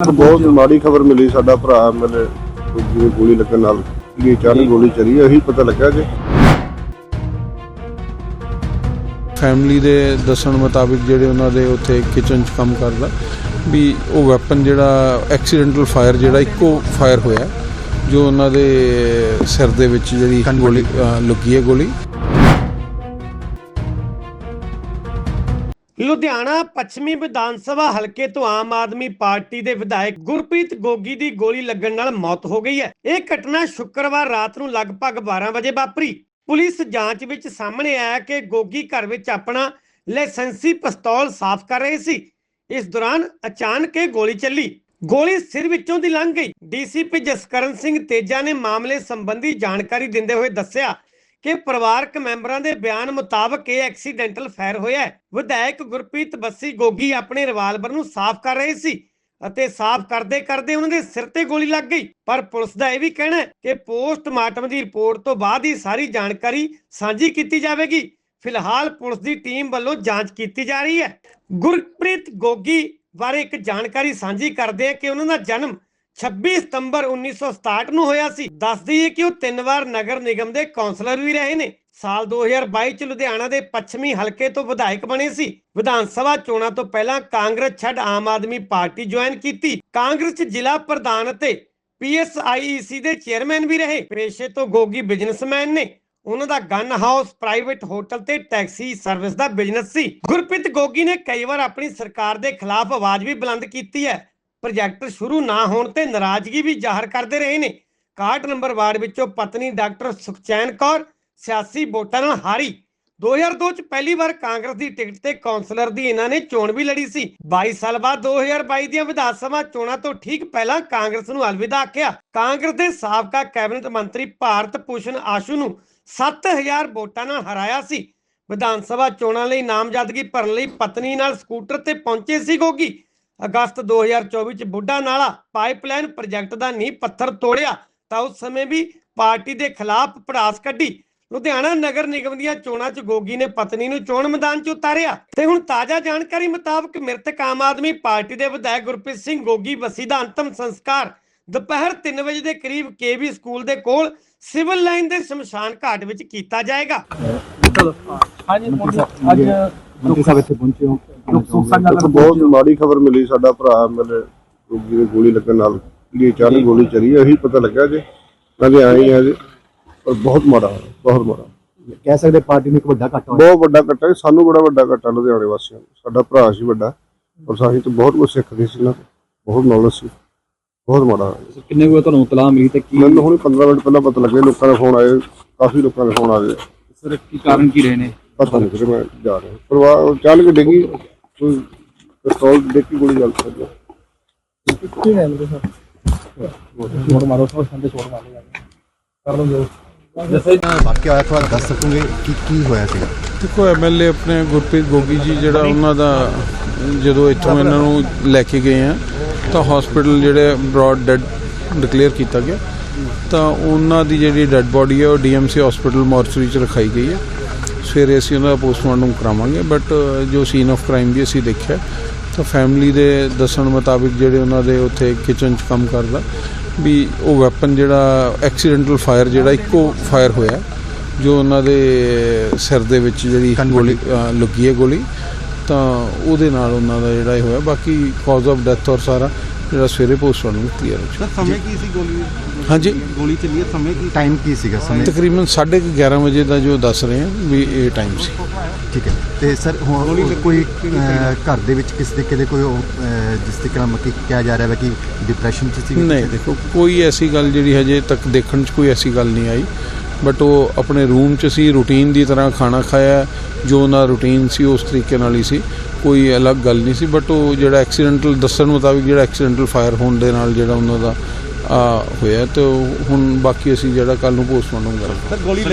ਬਹੁਤ ਮਾੜੀ ਖਬਰ ਮਿਲੀ ਸਾਡਾ ਭਰਾ ਮੇਰੇ ਜਿਹਨੂੰ ਗੋਲੀ ਲੱਗਣ ਨਾਲ ਜਿਹੜੀ ਅਚਾਨਕ ਗੋਲੀ ਚੱਲੀ ਇਹੀ ਪਤਾ ਲੱਗਾ ਕਿ ਫੈਮਿਲੀ ਦੇ ਦੱਸਣ ਮੁਤਾਬਿਕ ਜਿਹੜੇ ਉਹਨਾਂ ਦੇ ਉੱਥੇ ਕਿਚਨ 'ਚ ਕੰਮ ਕਰਦਾ ਵੀ ਉਹ ਵੈਪਨ ਜਿਹੜਾ ਐਕਸੀਡੈਂਟਲ ਫਾਇਰ ਜਿਹੜਾ ਇੱਕੋ ਫਾਇਰ ਹੋਇਆ ਜੋ ਉਹਨਾਂ ਦੇ ਸਿਰ ਦੇ ਵਿੱਚ ਜਿਹੜੀ ਗੋਲੀ ਲੱਗੀ ਹੈ ਗੋਲੀ। ਲੁਧਿਆਣਾ ਪੱਛਮੀ ਵਿਧਾਨ ਸਭਾ ਹਲਕੇ ਤੋਂ ਆਮ ਆਦਮੀ ਪਾਰਟੀ ਦੇ ਵਿਧਾਇਕ ਗੁਰਪ੍ਰੀਤ ਗੋਗੀ ਦੀ ਗੋਲੀ ਲੱਗਣ ਨਾਲ ਮੌਤ ਹੋ ਗਈ ਹੈ। ਇਹ ਘਟਨਾ ਸ਼ੁੱਕਰਵਾਰ ਰਾਤ ਨੂੰ ਲਗਭਗ 12 ਵਜੇ ਵਾਪਰੀ। ਪੁਲਿਸ ਜਾਂਚ ਵਿੱਚ ਸਾਹਮਣੇ ਆਇਆ ਕਿ ਗੋਗੀ ਘਰ ਵਿੱਚ ਆਪਣਾ ਲਾਇਸੈਂਸੀ ਪਿਸਤੌਲ ਸਾਫ਼ ਕਰ ਰਹੇ ਸੀ। ਇਸ ਦੌਰਾਨ ਅਚਾਨਕ ਇਹ ਗੋਲੀ ਚੱਲੀ। ਗੋਲੀ ਸਿਰ ਵਿੱਚੋਂ ਦੀ ਲੰਘ ਗਈ। ਡੀਸੀਪੀ ਜਸਕਰਨ ਸਿੰਘ ਤੇਜਾ ਨੇ ਮਾਮਲੇ ਸੰਬੰਧੀ ਜਾਣਕਾਰੀ ਦਿੰਦੇ ਹੋਏ ਦੱਸਿਆ ਕਿ ਪਰਿਵਾਰਕ ਮੈਂਬਰਾਂ ਦੇ ਬਿਆਨ ਮੁਤਾਬਕ ਇਹ ਐਕਸੀਡੈਂਟਲ ਫਾਇਰ ਹੋਇਆ ਹੈ। ਵਿਧਾਇਕ ਗੁਰਪ੍ਰੀਤ ਬੱਸੀ ਗੋਗੀ ਆਪਣੇ ਰਿਵਾਲਵਰ ਨੂੰ ਸਾਫ਼ ਕਰ ਰਹੇ ਸੀ ਅਤੇ ਸਾਫ਼ ਕਰਦੇ ਕਰਦੇ ਉਹਨਾਂ ਦੇ ਸਿਰ ਤੇ ਗੋਲੀ ਲੱਗ ਗਈ। ਪਰ ਪੁਲਿਸ ਦਾ ਇਹ ਵੀ ਕਹਿਣਾ ਹੈ ਕਿ ਪੋਸਟਮਾਰਟਮ ਦੀ ਰਿਪੋਰਟ ਤੋਂ ਬਾਅਦ ਹੀ ਸਾਰੀ ਜਾਣਕਾਰੀ ਸਾਂਝੀ ਕੀਤੀ ਜਾਵੇਗੀ। ਫਿਲਹਾਲ ਪੁਲਿਸ ਦੀ ਟੀਮ ਵੱਲੋਂ ਜਾਂਚ ਕੀਤੀ ਜਾ ਰਹੀ ਹੈ। ਗੁਰਪ੍ਰੀਤ ਗੋਗੀ ਬਾਰੇ ਇੱਕ ਜਾਣਕਾਰੀ ਸਾਂਝੀ ਕਰਦੇ ਆ ਕਿ ਉਹਨਾਂ ਦਾ ਜਨਮ 26 ਸਤੰਬਰ 1967 ਨੂੰ ਹੋਇਆ ਸੀ। ਦੱਸਦੀ ਹੈ ਕਿ ਉਹ ਤਿੰਨ ਵਾਰ ਨਗਰ ਨਿਗਮ ਦੇ ਕੌਂਸਲਰ ਵੀ ਰਹੇ ਨੇ। ਸਾਲ 2022 ਚ ਲੁਧਿਆਣਾ ਦੇ ਪੱਛਮੀ ਹਲਕੇ ਤੋਂ ਵਿਧਾਇਕ ਬਣੇ ਸੀ। ਵਿਧਾਨ ਸਭਾ ਚੋਣਾਂ ਤੋਂ ਪਹਿਲਾਂ ਕਾਂਗਰਸ ਛੱਡ ਆਮ ਆਦਮੀ ਪਾਰਟੀ ਜੁਆਇਨ ਕੀਤੀ। ਕਾਂਗਰਸ ਚ ਜ਼ਿਲ੍ਹਾ ਪ੍ਰਧਾਨ ਅਤੇ ਪੀਐਸਆਈਈਸੀ ਦੇ ਚੇਅਰਮੈਨ ਵੀ ਰਹੇ। ਪੇਸ਼ੇ ਤੋਂ ਗੋਗੀ ਬਿਜ਼ਨਸਮੈਨ ਨੇ। ਉਹਨਾਂ ਦਾ ਗਨ ਹਾਊਸ, ਪ੍ਰਾਈਵੇਟ ਹੋਟਲ ਤੇ ਟੈਕਸੀ ਸਰਵਿਸ ਦਾ ਬਿਜ਼ਨਸ ਸੀ। ਗੁਰਪ੍ਰੀਤ ਗੋਗੀ ਨੇ ਕਈ ਵਾਰ ਆਪਣੀ ਸਰਕਾਰ ਦੇ ਖਿਲਾਫ ਆਵਾਜ਼ ਵੀ ਬੁਲੰਦ ਕੀਤੀ ਹੈ। ਪ੍ਰੋਜੈਕਟ ਸ਼ੁਰੂ ਨਾ ਹੋਣ ਤੇ ਨਾਰਾਜ਼ਗੀ ਵੀ ਜ਼ਾਹਰ ਕਰਦੇ ਰਹੇ ਨੇ। 61 ਨੰਬਰ ਵਾਰਡ ਵਿੱਚੋਂ ਪਤਨੀ ਡਾਕਟਰ ਸੁਖਚੈਨ ਕੌਰ ਸਿਆਸੀ ਵੋਟਾਂ ਨਾਲ ਹਾਰੀ। 2002 ਚ ਪਹਿਲੀ ਵਾਰ ਕਾਂਗਰਸ ਦੀ ਟਿਕਟ ਤੇ ਕੌਂਸਲਰ ਦੀ ਇਹਨਾਂ ਨੇ ਚੋਣ ਵੀ ਲੜੀ ਸੀ। 22 ਸਾਲ ਬਾਅਦ 2022 ਦੀਆਂ ਵਿਧਾਨ ਸਭਾ ਚੋਣਾਂ ਤੋਂ ਠੀਕ ਪਹਿਲਾਂ ਕਾਂਗਰਸ ਨੂੰ ਅਲਵਿਦਾ ਆਖਿਆ। ਕਾਂਗਰਸ ਦੇ ਸਾਬਕਾ ਕੈਬਨਿਟ ਮੰਤਰੀ ਭਾਰਤ ਭੂਸ਼ਣ ਆਸ਼ੂ ਨੂੰ 7000 ਵੋਟਾਂ ਨਾਲ ਹਰਾਇਆ ਸੀ। ਵਿਧਾਨ ਸਭਾ ਚੋਣਾਂ ਲਈ ਨਾਮਜ਼ਦਗੀ ਭਰਨ ਲਈ ਪਤਨੀ ਨਾਲ ਸਕੂਟਰ ਤੇ ਪਹੁੰਚੇ ਸੀ ਗੋਗੀ। ਅਗਸਤ 2024 ਚ ਬੁੱਢਾ ਨਾਲਾ ਪਾਈਪਲਾਈਨ ਪ੍ਰੋਜੈਕਟ ਦਾ ਨੀਂਹ ਪੱਥਰ ਤੋੜਿਆ ਤਾਂ ਉਸ ਸਮੇਂ ਵੀ ਪਾਰਟੀ ਦੇ ਖਿਲਾਫ ਪੜਾਸ ਕੱਢੀ। ਲੁਧਿਆਣਾ ਨਗਰ ਨਿਗਮ ਦੀਆਂ ਚੋਣਾਂ 'ਚ ਗੋਗੀ ਨੇ ਪਤਨੀ ਨੂੰ ਚੋਣ ਮੈਦਾਨ 'ਚ ਉਤਾਰਿਆ ਤੇ ਹੁਣ ਤਾਜ਼ਾ ਜਾਣਕਾਰੀ ਮੁਤਾਬਕ ਮ੍ਰਿਤਕ ਆਮ ਆਦਮੀ ਪਾਰਟੀ ਦੇ ਵਿਧਾਇਕ ਗੁਰਪ੍ਰੀਤ ਸਿੰਘ ਗੋਗੀ ਬੱਸੀ ਦਾ ਅੰਤਮ ਸੰਸਕਾਰ ਦੁਪਹਿਰ 3 ਵਜੇ ਦੇ ਕਰੀਬ ਕੇਵੀ ਸਕੂਲ ਦੇ ਕੋਲ ਸਿਵਲ ਲਾਈਨ ਦੇ ਸ਼ਮਸ਼ਾਨ ਘਾਟ ਵਿੱਚ ਕੀਤਾ ਜਾਏਗਾ। ਹਾਂਜੀ ਅੱਜ ਮੰਤਰੀ ਸਾਹਿਬ ਇੱਥੇ ਪਹੁੰਚੇ ਹੋ। ਇੱਕ ਬਹੁਤ ਮਾੜੀ ਖਬਰ ਮਿਲੀ ਸਾਡਾ ਭਰਾ ਮੇਰੇ ਜਿਹਨੂੰ ਗੋਲੀ ਲੱਗਣ ਨਾਲ ਜਿਹੜੀ ਅਚਾਨਕ ਗੋਲੀ ਚੱਲੀ ਇਹੀ ਪਤਾ ਲੱਗਾ ਕਿ ਕਹਿੰਦੇ ਆਏ ਆ ਜੀ ਪਰ ਬਹੁਤ ਮਾੜਾ ਹੋਇਆ, ਬਹੁਤ ਮਾੜਾ। ਕਹਿ ਸਕਦੇ ਪਾਰਟੀ ਨੂੰ ਇੱਕ ਵੱਡਾ ਘਾਟਾ ਹੋਇਆ। ਬਹੁਤ ਵੱਡਾ ਕੱਟਾ ਸਾਨੂੰ ਬੜਾ ਵੱਡਾ ਕੱਟਾ ਲੁਧਿਆਣੇ ਵਾਸੀਆਂ ਨੂੰ। ਸਾਡਾ ਭਰਾ ਸੀ ਵੱਡਾ ਔਰ ਸਾਹੀ ਤੋਂ ਬਹੁਤ ਕੁਝ ਸਿੱਖਦੇ ਸੀ ਨਾ ਬਹੁਤ ਨੌਲੇਜ ਸੀ ਬਹੁਤ ਮਾੜਾ ਹੋਇਆ। ਕਿੰਨੇ ਕੁ ਵਜੇ ਤੁਹਾਨੂੰ ਇਤਲਾਹ ਮਿਲੀ ਤੇ ਕੀ ਮੈਨੂੰ ਹੁਣ 15 ਮਿੰਟ ਪਹਿਲਾਂ ਪਤਾ ਲੱਗਿਆ ਲੋਕਾਂ ਦੇ ਫੋਨ ਆਏ ਕਾਫੀ ਲੋਕਾਂ ਦੇ ਫੋਨ ਆ ਗਏ। ਸਰ ਕੀ ਕਾਰਨ ਕੀ ਰਹੇ ਨੇ? ਪਤਾ ਨਹੀਂ ਕਿ ਮੈਂ ਜਾ ਰਿਹਾ। ਪਰਿਵਾਰ ਅਚਾਨਕ ਡਿੱਗੀ। ਕੋਈ ਪਿਸਤੌਲ ਡਿੱਗ ਕੇ ਗੋਲੀ ਚੱਲ ਸਕਦੀ ਕੀ ਹੈ ਮੇਰੇ ਸਰ? ਛੋੜ ਮਾਰੋ ਸਭ ਸੰਦੇ ਛੋੜ ਮਾਰੋ ਕਰ ਲਓ ਜੋ। ਜੈਸੇ ਵਾਕਿਆ ਹੋਇਆ ਥੋੜਾ ਦੱਸ ਸਕੋਗੇ ਕਿ ਕੀ ਹੋਇਆ ਸੀਗਾ। ਦੇਖੋ ਐਮਐਲਏ ਆਪਣੇ ਗੁਰਪ੍ਰੀਤ ਗੋਗੀ ਜੀ ਜਿਹੜਾ ਉਹਨਾਂ ਦਾ ਜਦੋਂ ਇੱਥੋਂ ਇਹਨਾਂ ਨੂੰ ਲੈ ਕੇ ਗਏ ਆ ਤਾਂ ਹਸਪੀਟਲ ਜਿਹੜੇ ਬ੍ਰੌਡ ਡੈਡ ਡਿਕਲੇਅਰ ਕੀਤਾ ਗਿਆ। ਤਾਂ ਉਹਨਾਂ ਦੀ ਜਿਹੜੀ ਡੈੱਡ ਬੋਡੀ ਹੈ ਉਹ ਡੀਐਮਸੀ ਹਸਪੀਟਲ ਮੋਰਚਰੀ 'ਚ ਰਖਾਈ ਗਈ ਹੈ ਸਵੇਰੇ ਅਸੀਂ ਉਹਨਾਂ ਦਾ ਪੋਸਟਮਾਰਟਮ ਕਰਾਵਾਂਗੇ ਬਟ ਜੋ ਸੀਨ ਆਫ ਕ੍ਰਾਈਮ ਵੀ ਅਸੀਂ ਦੇਖਿਆ ਤਾਂ ਫੈਮਿਲੀ ਦੇ ਦੱਸਣ ਮੁਤਾਬਿਕ ਜਿਹੜੇ ਉਹਨਾਂ ਦੇ ਉੱਥੇ ਕਿਚਨ 'ਚ ਕੰਮ ਕਰਦਾ ਵੀ ਉਹ ਵੈਪਨ ਜਿਹੜਾ ਐਕਸੀਡੈਂਟਲ ਫਾਇਰ ਜਿਹੜਾ ਇੱਕੋ ਫਾਇਰ ਹੋਇਆ ਜੋ ਉਹਨਾਂ ਦੇ ਸਿਰ ਦੇ ਵਿੱਚ ਜਿਹੜੀ ਗੋਲੀ ਲੱਗੀ ਹੈ ਗੋਲੀ ਤਾਂ ਉਹਦੇ ਨਾਲ ਉਹਨਾਂ ਦਾ ਜਿਹੜਾ ਇਹ ਹੋਇਆ ਬਾਕੀ ਕਾਜ਼ ਆਫ ਡੈਥ ਔਰ ਸਾਰਾ ਜਿਹੜਾ ਸਵੇਰੇ ਪੋਸਟਮਾਰਟਮ ਕਲੀਅਰ ਹੋ ਚੁੱਕਾ ਸਮੇਂ ਕੀ ਸੀ ਗੋਲੀ? ਹਾਂਜੀ? ਗੋਲੀ ਚੱਲੀ ਹੈ ਸਮੇਂ ਕੀ? ਟਾਈਮ ਕੀ ਸੀਗਾ ਸਮੇਂ? ਤਕਰੀਬਨ 11:30 ਵਜੇ ਦਾ ਜੋ ਦੱਸ ਰਹੇ ਆ ਵੀ ਇਹ ਟਾਈਮ ਸੀ। ਠੀਕ ਹੈ। ਤੇ ਸਰ ਹੁਣ ਕੋਈ ਘਰ ਦੇ ਵਿੱਚ ਕਿਸ ਤਰੀਕੇ ਦੇ ਕੋਈ ਜਿਸ ਤਰੀਕੇ ਨਾਲ ਮੱਕੀ ਕਿਹਾ ਜਾ ਰਿਹਾ ਹੈ ਕਿ ਡਿਪਰੈਸ਼ਨ ਚ ਸੀ ਨਹੀਂ ਦੇਖੋ ਕੋਈ ਐਸੀ ਗੱਲ ਜਿਹੜੀ ਹਜੇ ਤੱਕ ਦੇਖਣ 'ਚ ਕੋਈ ਐਸੀ ਗੱਲ ਨਹੀਂ ਆਈ। ਬਟ ਉਹ ਆਪਣੇ ਰੂਮ 'ਚ ਸੀ ਰੂਟੀਨ ਦੀ ਤਰ੍ਹਾਂ ਖਾਣਾ ਖਾਇਆ ਜੋ ਉਹਨਾਂ ਰੂਟੀਨ ਸੀ ਉਸ ਤਰੀਕੇ ਨਾਲ ਹੀ ਸੀ। ਕੋਈ ਅਲੱਗ ਗੱਲ ਨਹੀਂ ਸੀ ਬਟ ਉਹ ਜਿਹੜਾ ਐਕਸੀਡੈਂਟਲ ਦੱਸਣ ਮੁਤਾਬਿਕ ਜਿਹੜਾ ਐਕਸੀਡੈਂਟਲ ਫਾਇਰ ਹੋਣ ਦੇ ਨਾਲ ਜਿਹੜਾ ਉਹਨਾਂ ਦਾ ਆ ਹੋਇਆ ਤੇ ਉਹ ਹੁਣ ਬਾਕੀ ਅਸੀਂ ਜਿਹੜਾ ਕੱਲ ਨੂੰ ਪੋਸਟਮਾਰਟਮ ਕਰਾਂਗੇ। ਸਰ ਗੋਲੀ